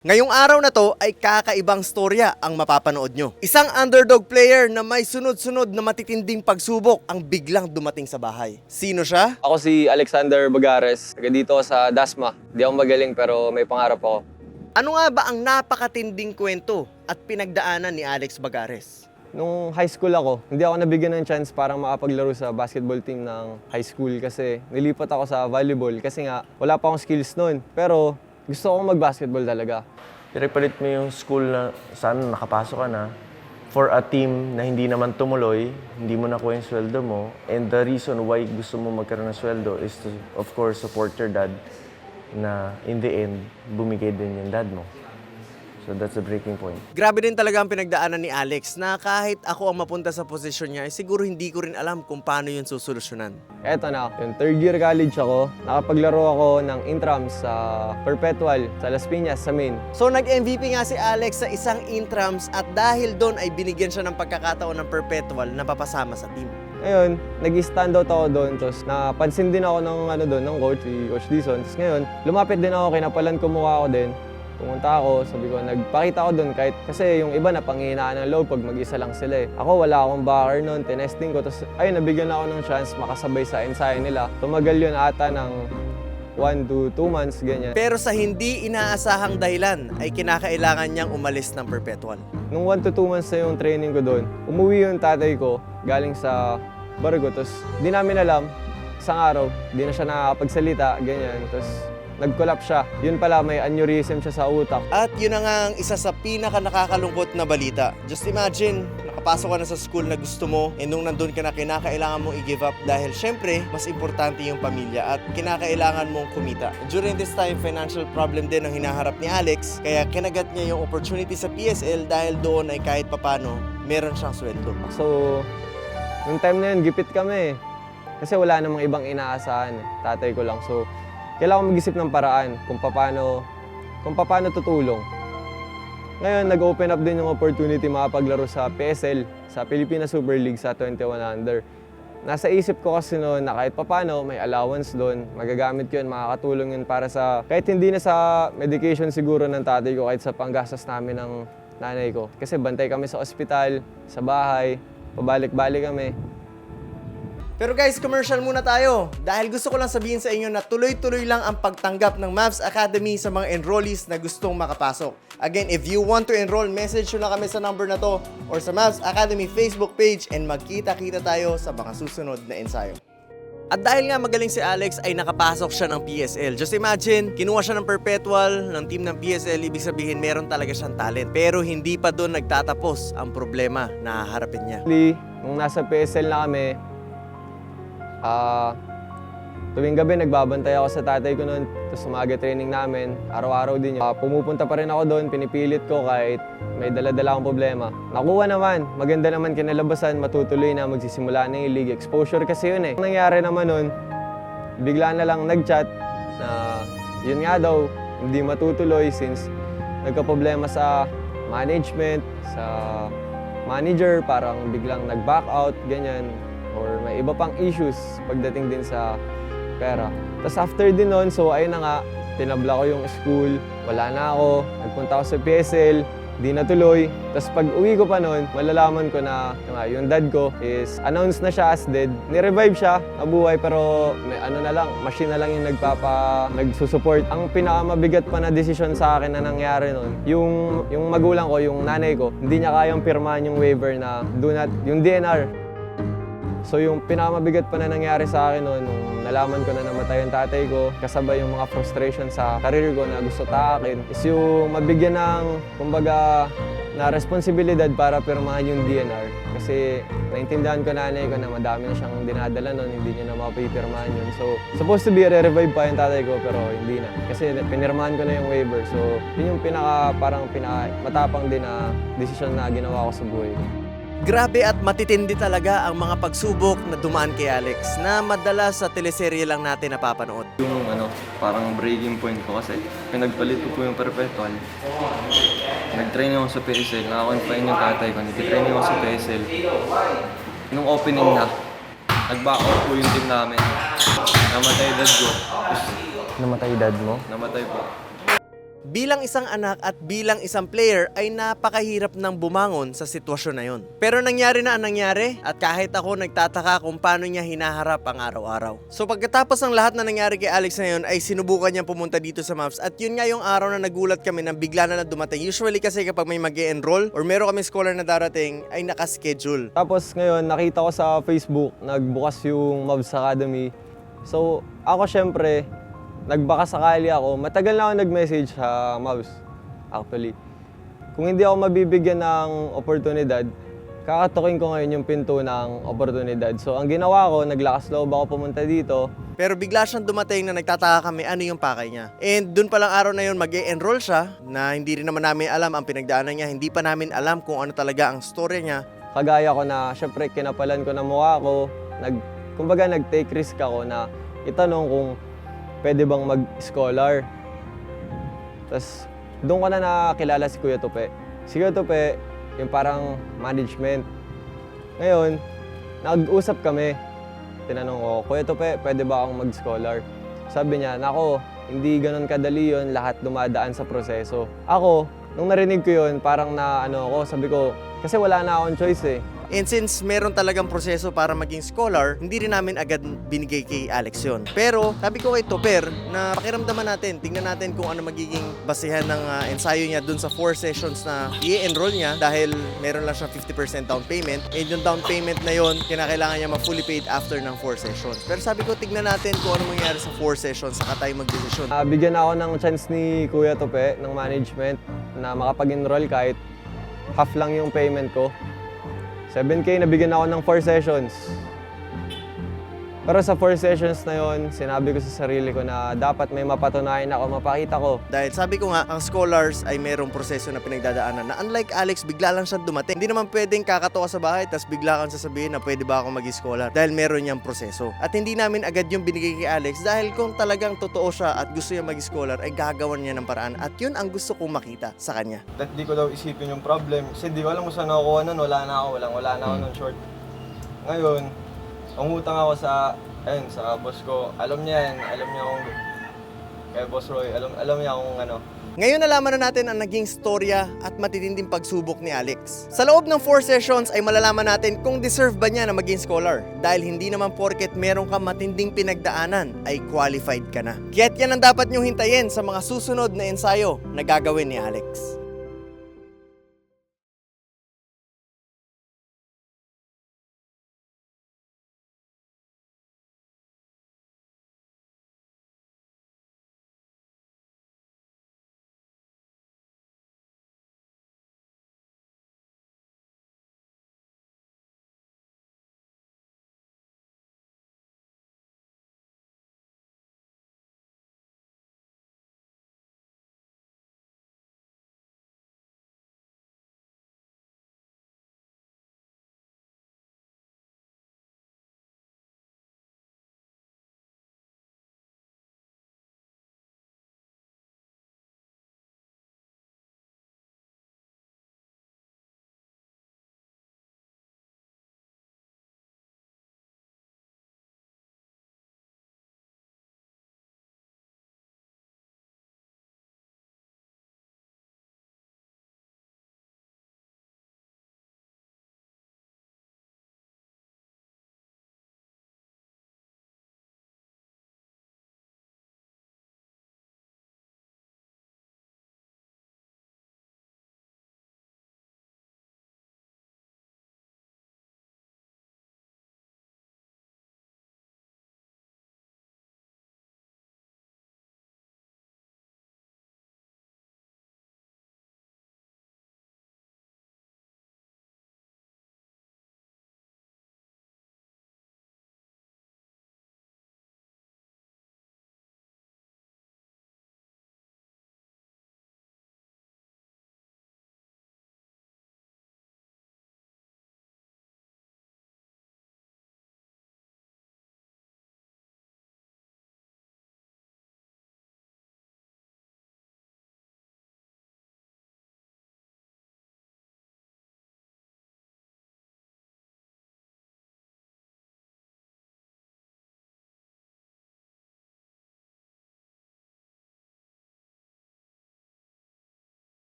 Ngayong araw na to ay kakaibang storya ang mapapanood nyo. Isang underdog player na may sunod-sunod na matitinding pagsubok ang biglang dumating sa bahay. Sino siya? Ako si Alexander Bagares, taga dito sa Dasma. Di ako magaling pero may pangarap ako. Ano nga ba ang napakatinding kwento at pinagdaanan ni Alex Bagares? Nung high school ako, hindi ako nabigyan ng chance para makapaglaro sa basketball team ng high school kasi nilipat ako sa volleyball kasi nga wala pa akong skills noon. Pero gusto ko mag-basketball talaga. Pinapalit mo yung school na saan nakapasok ka na for a team na hindi naman tumuloy, hindi mo nakuha yung sweldo mo. And the reason why gusto mo magkaroon ng sweldo is to, of course, support your dad na in the end, bumigay din yung dad mo. So that's the breaking point. Grabe din talaga ang pinagdaanan ni Alex na kahit ako ang mapunta sa posisyon niya, eh, siguro hindi ko rin alam kung paano yun susolusyonan. Eto na, yung third year college ako, nakapaglaro ako ng intrams sa Perpetual, sa Las Piñas, sa main. So nag-MVP nga si Alex sa isang intrams at dahil doon ay binigyan siya ng pagkakataon ng perpetual na papasama sa team. Ngayon, nag-stand out ako doon. Tapos napansin din ako ng, ano doon, ng coach, si Coach Dizon. Tapos ngayon, lumapit din ako, kinapalan ko mukha ko din. Pumunta ako, sabi ko, nagpakita ko doon kahit kasi yung iba na panghinaan ng loob pag mag-isa lang sila eh. Ako wala akong backer noon, tinesting ko. Tapos ayun, nabigyan ako ng chance makasabay sa ensayo nila. Tumagal yun ata ng 1 to 2 months, ganyan. Pero sa hindi inaasahang dahilan ay kinakailangan niyang umalis ng perpetual. Nung 1 to 2 months na yung training ko doon, umuwi yung tatay ko galing sa Bargo. Tapos di namin alam, isang araw, di na siya nakakapagsalita, ganyan. Tapos nag-collapse siya. Yun pala, may aneurysm siya sa utak. At yun na nga ang isa sa pinaka nakakalungkot na balita. Just imagine, nakapasok ka na sa school na gusto mo, and nung nandun ka na kinakailangan mong i-give up dahil syempre, mas importante yung pamilya at kinakailangan mong kumita. During this time, financial problem din ang hinaharap ni Alex, kaya kinagat niya yung opportunity sa PSL dahil doon ay kahit papano, meron siyang sweldo. So, nung time na yun, gipit kami. Kasi wala namang ibang inaasahan. Tatay ko lang. So, kailangan mag-isip ng paraan kung paano, kung paano tutulong. Ngayon, nag-open up din yung opportunity makapaglaro sa PSL, sa Pilipinas Super League sa 21 under. Nasa isip ko kasi noon na kahit papano may allowance doon, magagamit yun, makakatulong yun para sa, kahit hindi na sa medication siguro ng tatay ko, kahit sa panggastos namin ng nanay ko. Kasi bantay kami sa ospital, sa bahay, pabalik-balik kami. Pero guys, commercial muna tayo. Dahil gusto ko lang sabihin sa inyo na tuloy-tuloy lang ang pagtanggap ng Mavs Academy sa mga enrollees na gustong makapasok. Again, if you want to enroll, message nyo lang kami sa number na to or sa Mavs Academy Facebook page and magkita-kita tayo sa mga susunod na ensayo. At dahil nga magaling si Alex ay nakapasok siya ng PSL. Just imagine, kinuha siya ng perpetual ng team ng PSL, ibig sabihin meron talaga siyang talent. Pero hindi pa doon nagtatapos ang problema na haharapin niya. Nung nasa PSL na kami, ah, tuwing gabi nagbabantay ako sa tatay ko noon, tapos umaga training namin, araw-araw din yun. Ah, pumupunta pa rin ako doon, pinipilit ko kahit may dala-dala akong problema. Nakuha naman, maganda naman kinalabasan, matutuloy na, magsisimula na yung league. Exposure kasi yun eh. Ang nangyari naman noon, bigla na lang nag-chat na yun nga daw, hindi matutuloy since nagka-problema sa management, sa manager, parang biglang nag-back out, ganyan. Or may iba pang issues pagdating din sa pera. Tapos after din nun, so ayun na nga, tinabla ko yung school, wala na ako, nagpunta ako sa PSL, di natuloy. Tapos pag uwi ko pa noon, malalaman ko na yung dad ko is announced na siya as dead. Ni-revive siya, nabuhay pero may ano na lang, machine na lang yung nagpapa, nagsusupport. Ang pinakamabigat pa na desisyon sa akin na nangyari noon, yung, yung magulang ko, yung nanay ko, hindi niya kayang pirmahan yung waiver na do not, yung DNR. So yung pinakamabigat pa na nangyari sa akin noon, nung nalaman ko na namatay yung tatay ko, kasabay yung mga frustration sa karir ko na gusto taakin, is yung mabigyan ng, kumbaga, na responsibilidad para pirmahan yung DNR. Kasi naintindihan ko nanay ko na madami na siyang dinadala noon, hindi niya na mapipirmahan yun. So, supposed to be re-revive pa yung tatay ko, pero hindi na. Kasi pinirmahan ko na yung waiver. So, yun yung pinaka, parang pinaka matapang din na desisyon na ginawa ko sa buhay ko. Grabe at matitindi talaga ang mga pagsubok na dumaan kay Alex na madalas sa teleserye lang natin napapanood. Yung ano, parang breaking point ko kasi pinagpalit ko po yung perpetual. Nag-training ako sa PSL, nakakonfine yung tatay ko, nag-training ako sa PSL. Nung opening na, nag-back out po yung team namin. Namatay dad ko. Namatay dad mo? namatay po. Bilang isang anak at bilang isang player ay napakahirap ng bumangon sa sitwasyon na yon. Pero nangyari na ang nangyari at kahit ako nagtataka kung paano niya hinaharap ang araw-araw. So pagkatapos ng lahat na nangyari kay Alex na yun ay sinubukan niya pumunta dito sa Mavs at yun nga yung araw na nagulat kami nang bigla na lang dumating. Usually kasi kapag may mag enroll or meron kami scholar na darating ay nakaschedule. Tapos ngayon, nakita ko sa Facebook, nagbukas yung Mavs Academy. So, ako syempre, nagbaka sakali ako. Matagal na ako nag-message sa Mavs, actually. Kung hindi ako mabibigyan ng oportunidad, kakatukin ko ngayon yung pinto ng oportunidad. So, ang ginawa ko, naglakas loob ako pumunta dito. Pero bigla siyang dumating na nagtataka kami ano yung pakay niya. And dun palang araw na yun mag enroll siya na hindi rin naman namin alam ang pinagdaanan niya. Hindi pa namin alam kung ano talaga ang story niya. Kagaya ko na, syempre, kinapalan ko na mukha ko. Nag, kumbaga, nag-take risk ako na itanong kung pwede bang mag-scholar. Tapos, doon ko na nakilala si Kuya Tupe. Si Kuya Tupe, yung parang management. Ngayon, nag-usap kami. Tinanong ko, Kuya Tupe, pwede ba akong mag-scholar? Sabi niya, nako, hindi ganun kadali yun, lahat dumadaan sa proseso. Ako, nung narinig ko yun, parang na ano ako, sabi ko, kasi wala na akong choice eh. And since meron talagang proseso para maging scholar, hindi rin namin agad binigay kay Alex yon. Pero sabi ko kay Topper na pakiramdaman natin, tingnan natin kung ano magiging basihan ng ah, ensayo niya dun sa four sessions na i-enroll niya dahil meron lang siyang 50% down payment. And yung down payment na yon, kinakailangan niya ma-fully paid after ng four sessions. Pero sabi ko, tignan natin kung ano mangyari sa four sessions, saka tayo magdesisyon. Ah, bigyan ako ng chance ni Kuya Tope ng management na makapag-enroll kahit half lang yung payment ko. 7K, nabigyan ako ng 4 sessions. Pero sa 4 sessions na yon, sinabi ko sa sarili ko na dapat may mapatunayan ako, mapakita ko. Dahil sabi ko nga, ang scholars ay merong proseso na pinagdadaanan na unlike Alex, bigla lang siya dumating. Hindi naman pwedeng kakatawa sa bahay tapos bigla kang sasabihin na pwede ba ako maging scholar dahil meron niyang proseso. At hindi namin agad yung binigay kay Alex dahil kung talagang totoo siya at gusto niya maging scholar ay gagawan niya ng paraan at yun ang gusto kong makita sa kanya. At di ko daw isipin yung problem. Kasi di ko alam kung saan nakukuha nun. Wala na ako. Walang wala na ako nun short. Ngayon, umutang ako sa, ayun, sa boss ko. Alam niya yan. Alam niya kung, kay Boss Roy, alam, alam niya kung ano. Ngayon nalaman na natin ang naging storya at matitinding pagsubok ni Alex. Sa loob ng 4 sessions ay malalaman natin kung deserve ba niya na maging scholar dahil hindi naman porket meron ka matinding pinagdaanan ay qualified ka na. Kaya't yan ang dapat niyong hintayin sa mga susunod na ensayo na gagawin ni Alex.